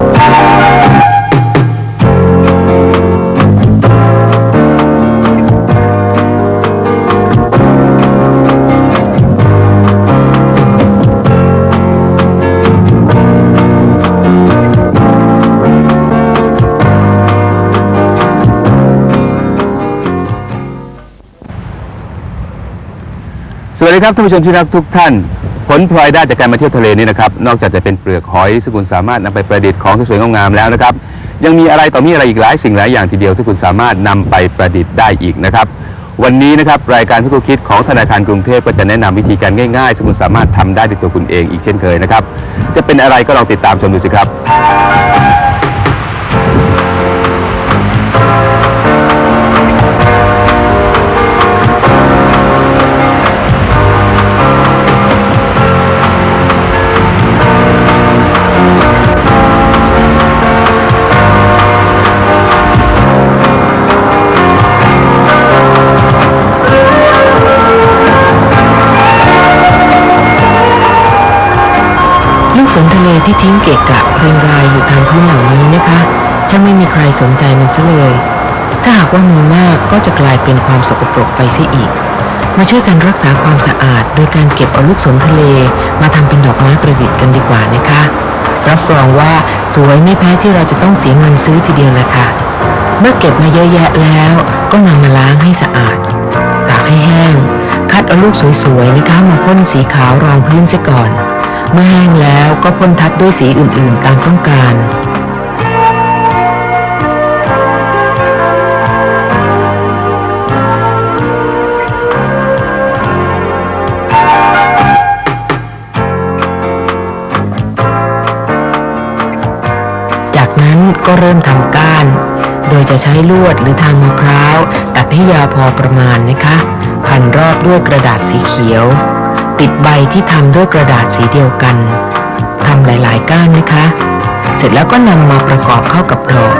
สวัสดีครับท่านผู้ชมที่รักทุกท่าน ผลพลอยได้จากการมาเที่ยวทะเลนี่นะครับ นอกจากจะเป็นเปลือกหอยซึ่งคุณสามารถนำไปประดิษฐ์ของสวยงามๆแล้วนะครับ ยังมีอะไรต่อมีอะไรอีกหลายสิ่งหลายอย่างทีเดียวที่คุณสามารถนำไปประดิษฐ์ได้อีกนะครับ วันนี้นะครับรายการทุณคิดของธนาคารกรุงเทพก็จะแนะนำวิธีการง่ายๆซึ่งคุณสามารถทำได้ด้วยตัวคุณเองอีกเช่นเคยนะครับ จะเป็นอะไรก็ลองติดตามชมดูสิครับ นทะเลที่ทิ้งเกะกะเรียงรายอยู่ตามพื้นเหล่านี้นะคะช่างไม่มีใครสนใจมันซะเลย ถ้าหากว่ามีมากก็จะกลายเป็นความสกปรกไปเสียอีก มาช่วยกันรักษาความสะอาด โดยการเก็บเอาลูกสนทะเล มาทำเป็นดอกไม้ประดิษฐ์กันดีกว่านะคะ รับรองว่าสวยไม่แพ้ที่เราจะต้องเสียเงินซื้อทีเดียวเลยค่ะ เมื่อเก็บมาเยอะแยะแล้ว ก็นำมาล้างให้สะอาด ตากให้แห้ง คัดเอาลูกสวยๆนะคะมาพ่นสีขาวรองพื้นเสียก่อน เมื่อแห้งแล้วก็พ่นทับด้วยสีอื่นๆตามต้องการจากนั้นก็เริ่มทำก้าน โดยจะใช้ลวดหรือทางมะพร้าว ตัดให้ยาวพอประมาณนะคะ พันรอบด้วยกระดาษสีเขียว ปิดใบที่ทำด้วยกระดาษสีเดียวกันทำหลายๆ ก้านนะคะ เสร็จแล้วก็นำมาประกอบเข้ากับดอก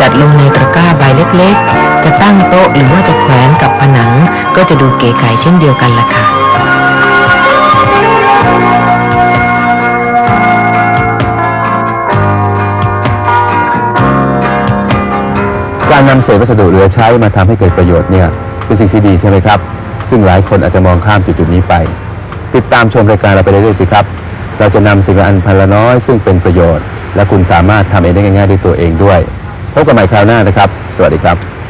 จัดลงในตะกร้าใบเล็กๆ จะตั้งโต๊ะหรือว่าจะแขวนกับผนัง ก็จะดูเก๋ไก๋เช่นเดียวกันละค่ะการนำเศษวัสดุเหลือใช้มาทำให้เกิดประโยชน์เนี่ยเป็นสิ่งที่ดีใช่ไหมครับ ซึ่งหลายคนอาจจะมองข้ามจุดๆนี้ไป ติดตามชมรายการเราไปเรื่อยๆสิครับ เราจะนำสิ่งละอันพันละน้อย ซึ่งเป็นประโยชน์ และคุณสามารถทำเองได้ง่ายๆด้วยตัวเองด้วย พบกันใหม่คราวหน้านะครับ สวัสดีครับ